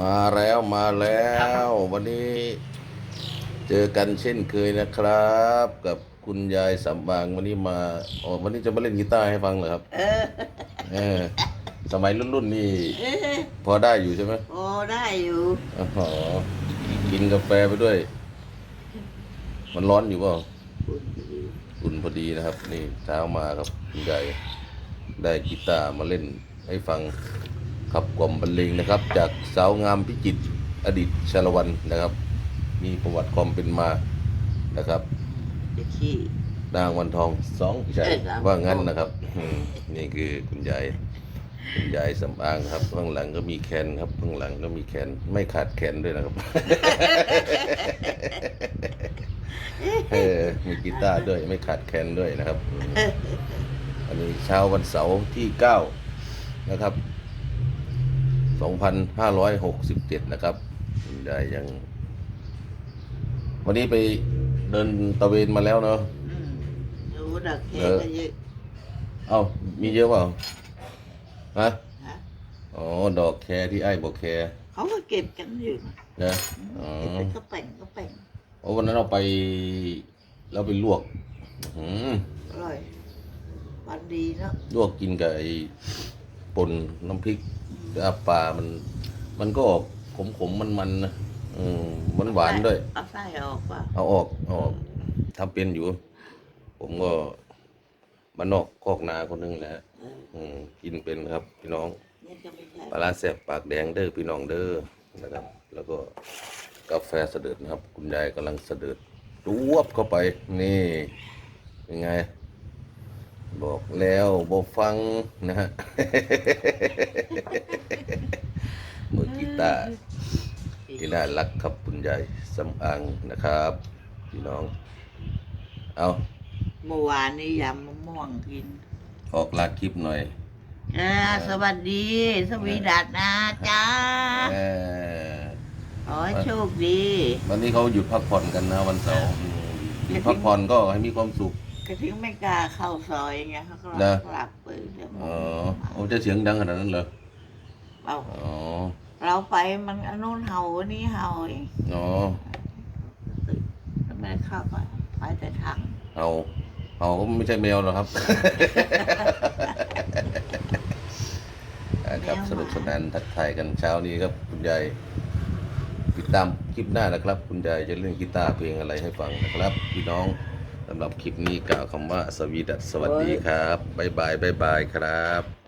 มาแล้วมาแล้ว วันนี้เจอกันเช่นเคยนะครับ กับคุณยายสำบางวันนี้มาอ๋อวันนี้จะมาเล่นกีตาร์ให้ฟังเหรอครับ เออ เออ สมัยรุ่นๆนี่เออพอได้อยู่ใช่ไหมพอได้อยู่อ๋อกินกาแฟไปด้วย มันร้อนอยู่เปล่าอุ่นพอดีนะครับ นี่เช้ามาครับคุณยายได้กีตาร์มาเล่นให้ฟัง ขับกล่อมบรรเลงนะครับ จากสาวงามพิจิตรอดีตชาละวันนะครับ มีประวัติความเป็นมานะครับจะขี้ นางวันทองสองใช่เอ้ยครับว่างั้นนะครับอืมนี่คือคุณยายคุณยายสำอางครับข้างหลังก็มีแขนครับข้างหลังก็มีแขนไม่ขาดแขนด้วยนะครับ เออมีกีตาร์ด้วยไม่ขาดแขนด้วยนะครับอืมอันนี้เช้าวันเสาร์ที่เก้านะครับ สองพันห้าร้อยหกสิบเจ็ดนะครับคุณยายยังวันนี้ไปเดินตะเวนมาแล้วเนาะอืมรู้ดักแค่เออก็เยอะเอ้ามีเยอะเปล่าฮะฮะอ๋อ ดอกแคร์ที่ไอ้บอกแคร์เขาก็เก็บกันอยู่นะอ๋อเก็บเป็นก็แต่งก็แต่งโอ้วันนั้นเราไปเราไปลวกอื้อหืออร่อยวันดีเนาะลวกกินกับไอ้ ป่นน้ำพริกอาปลามัน มันก็ออกขมขมมันมันๆนะอืมหวานหวานๆด้วย เอาไส้ออกป่ะเอาออกเอาออกทำเป็นอยู่ ผมก็บ้านนอกคอกนาคนหนึงแหละเอออืมกินเป็นครับ พี่น้องนี่จะไม่ใช่ปลาร้าแสบปากแดงเด้อพี่น้องเด้อนะครับ แล้วก็กาแฟเสด็จนะครับ คุณยายกำลังเสด็จรวบเข้าไป นี่ เป็นไง บอกแล้วบอกฟังนะฮะมือกีตาร์ที่น่ารักครับคุณยายสำอางนะครับพี่น้อง เอาเมื่อวานนี้ยำมะม่วงกิน ออกลาคลิปหน่อยอ่าสวัสดี สวีดัตนะจ้าเออขอให้โชคดี วันนี้เขาหยุดพักผ่อนกันนะวันเสาร์อืมหยุดพักผ่อนก็ให้มีความสุข กระทิ้งไม่กล้าเข้าซอยไงเขาก็นะ หลับไปเดี๋ยวอ๋อโอ้จะเสียงดังขนาดนั้นเหรอเราอ๋อเราไปมันอันนู้นเห่าอันนี้เห่าเองอ๋อไม่ได้เข้าไปไปแต่ทางเอาเอาก็ไม่ใช่แมวหรอกครับ อ่าครับสนุกสนานทักทายกันเช้านี้ครับคุณยายติดตามคลิปหน้านะครับ คุณยายจะเล่นกีตาร์เพลงอะไรให้ฟังนะครับ พี่น้อง สำหรับคลิปนี้กล่าวคำว่าสวีดัสสวัสดีครับ บ๊ายบาย บ๊ายบายครับ